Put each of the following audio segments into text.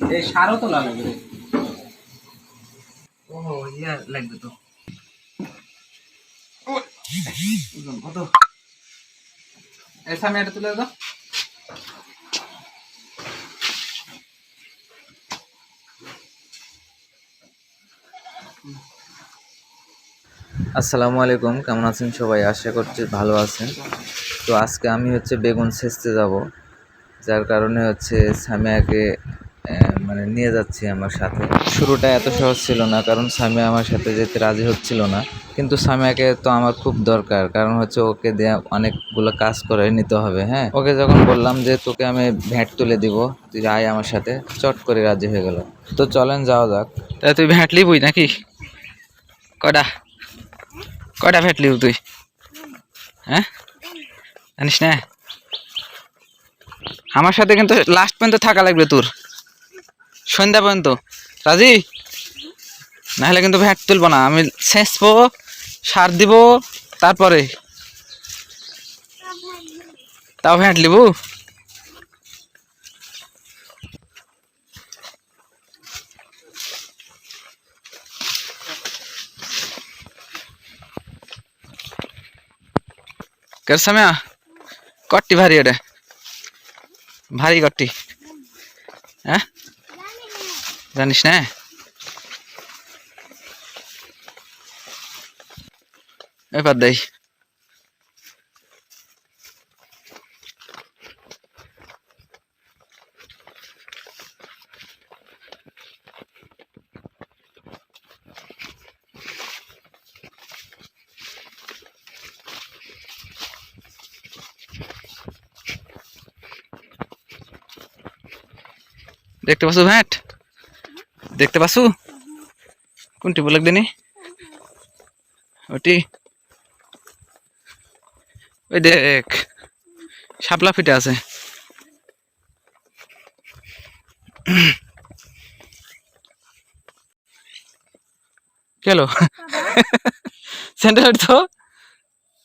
এই সারও তোলা লাগবে ও ইয়া লাগবে তো। কত? এই সামনে এটা তুলে দাও। আসসালামু আলাইকুম কেমন আছেন সবাই? আশা করছি ভালো আছেন। তো আজকে আমি হচ্ছে বেগুন সেচতে যাব যার কারণে হচ্ছে সামিয়াকে মানে নিয়ে যাচ্ছি আমার সাথে। শুরুটা এত সহজ ছিল না, কারণ সামিয়া আমার সাথে যেতে রাজি হচ্ছিল না। কিন্তু সামিয়াকে তো আমার খুব দরকার, কারণ হচ্ছে ওকে দিয়ে অনেকগুলো কাজ করে নিতে হবে হ্যাঁ? ওকে যখন বললাম যে তোকে আমি ভ্যাট তুলে দিব, তুই আয় আমার সাথে, চট করে রাজি হয়ে গেল। তো চলেন, যাওয়া যাক। তা তুই ভ্যাটলি বই নাকি? কটা কটা ভ্যাটলি তুই? হ্যাঁ? জানিস না? আমার সাথে কিন্তু লাস্ট পর্যন্ত থাকা লাগবে তোর। সন্ধ্যা পর্যন্ত। রাজি? নাহলে কিন্তু ভ্যাট তুলবো না। আমি ছেঁচবো, সার দিব, তারপরে। তাও ভ্যাট লিব? কেরসামে কট্টি ভারী এটা। ভারী কট্টি। হ্যাঁ? জানিস না এবার দেই দেখতে পাচ্ছ ভ্যাট দেখতে পাচ্ছ? কোনটি বলে দিনি? ওটি। ওই দেখ শাপলা ফিটে আছে। কেলো সেন্টার তো?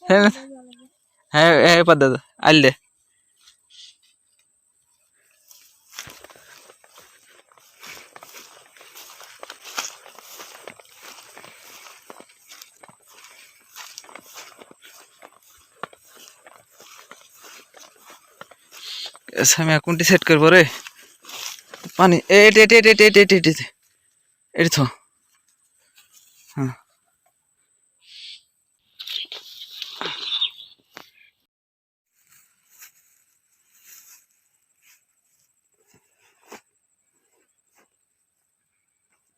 হ্যাঁ হ্যাঁ হ্যাঁ পদ্ধতি আল দে। আমি কোনটি সেট করব রে পানি এট এট এট এট এট এট এট এটি থ হ্যাঁ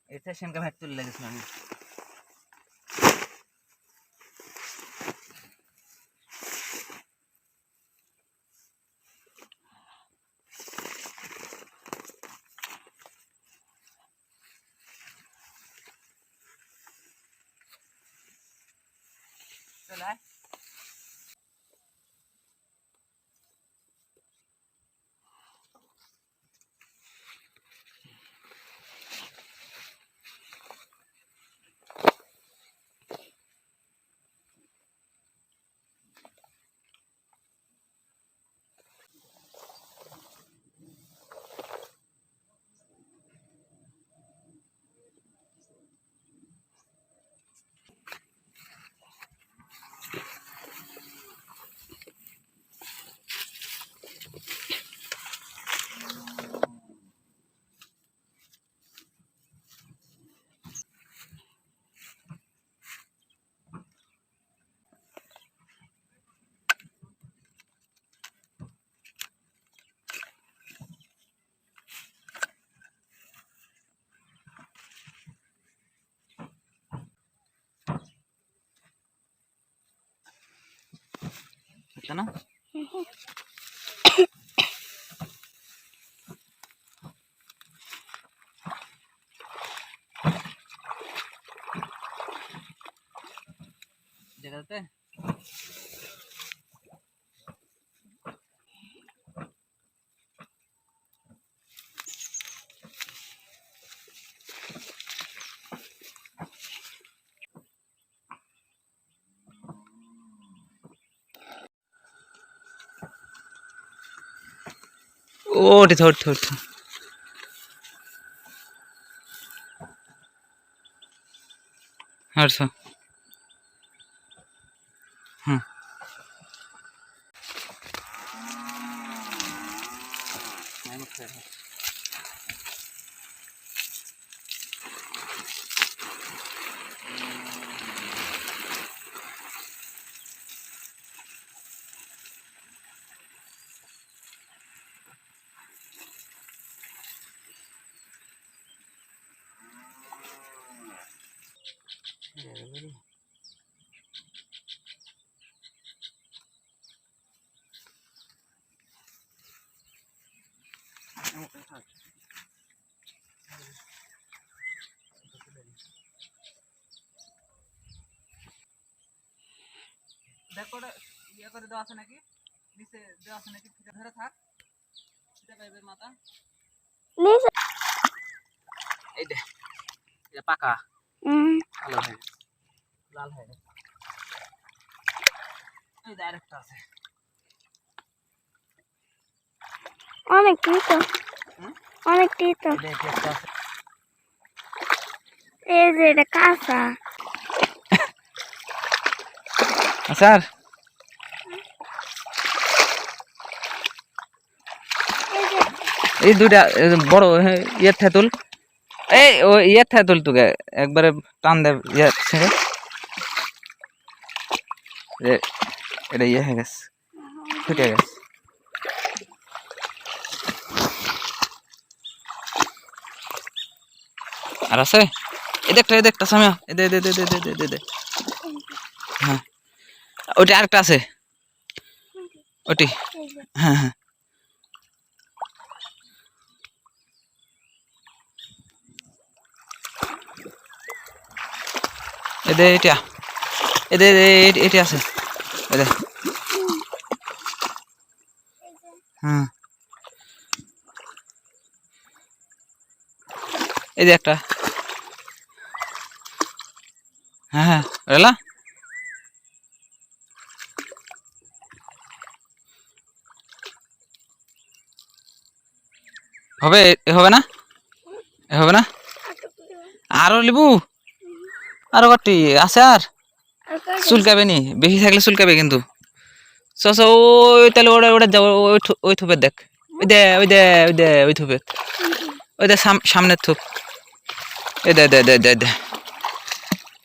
এটা সেনকা ভাত তুলে লাগেছিল আমি 是吧？ওটি ধর ধর ধর আচ্ছা দেখো ওটা ইয়ে করে দেওয়া আছে নাকি? নিচে দেওয়া আছে নাকি? ফিতে ধরে থাক। ফিতে পাইবের মাথা। নিচে। এই দে এটা পাকা। হুম ভালো হয়ে। লাল হয়ে। এই দে আছে। অনেক তিতো অনেকটাই তো এই যে এটা কাঁচা স্যার এই দুইটা বড় ইয়ে থেতুল এই ও ইয়ে থেতুল তোকে একবারে টান দে ইয়ে ছেড়ে এটা ইয়ে হয়ে গেছে ছুটে গেছে আর আছে? এই দেখটা সামিয়া। এ দে দে দে দে দে দে হ্যাঁ। ওইটা আরেকটা আছে। ওটি। হ্যাঁ হ্যাঁ। এদে এদে এদে আছে। এদে হ্যাঁ। এই যে একটা। হ্যাঁ হ্যাঁ রেলা হবে, এ হবে না? এ হবে না? আরও লিবু। আরও কটি, আছে আর। চুলকাবে নি বেশি থাকলে চুলকাবে কিন্তু। চ ওই তাহলে ওটা ওটা যাও ওই ওই থুপের দেখ। ওই দে ওই দে ওই দে, ওই থুপের ওই দে সাম- সামনের থুপ। এ দে দে দে দে দে।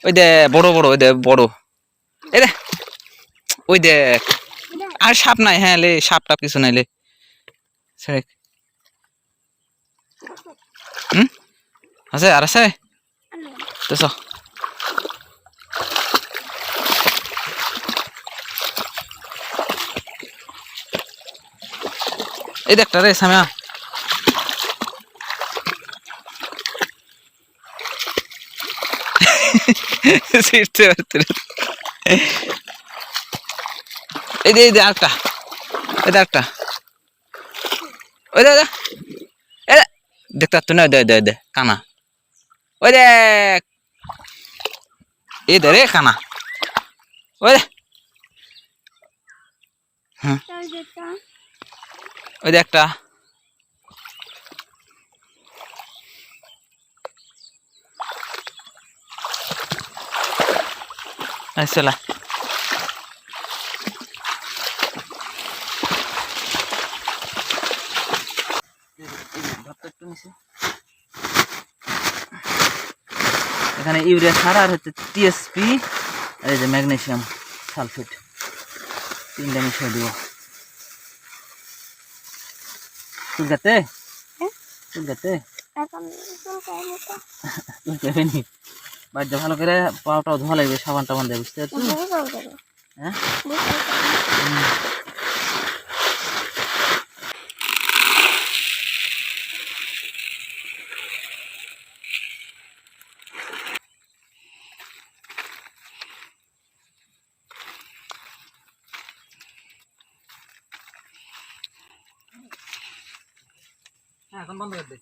ওই দে, বড় বড়, ওই দে, বড়। এই দে, ওই দে। আর সাপ নাই হ্যাঁ লে, সাপ টাপ কিছু নাই লে। ছেড়ে হুম? আছে, আর আছে? তো এই দেখটা রে, সামিয়া। ছিটতে পারতে এই দে এই দে আরেকটা এই দে আরেকটা ওই দে দে দেখতে পারতো না দে দে দে কানা ওই দেখ এই দে রে কানা ওই দে যেটা ওই দে একটা আসসালাম এখানে ইউরিয়া সার আর হচ্ছে টিএসপি আর এই যে ম্যাগনেশিয়াম সালফেট। তিনটা মিশিয়ে দিব। চুলকাতে? চুলকাতে? চুলকাবেনি বাড়িতে ভালো করে পাওয়াটাও ধোয়া লাগবে সাবান টাবান দেবে বুঝতে পারছ হ্যাঁ? হ্যাঁ এখন বন্ধ করে দে।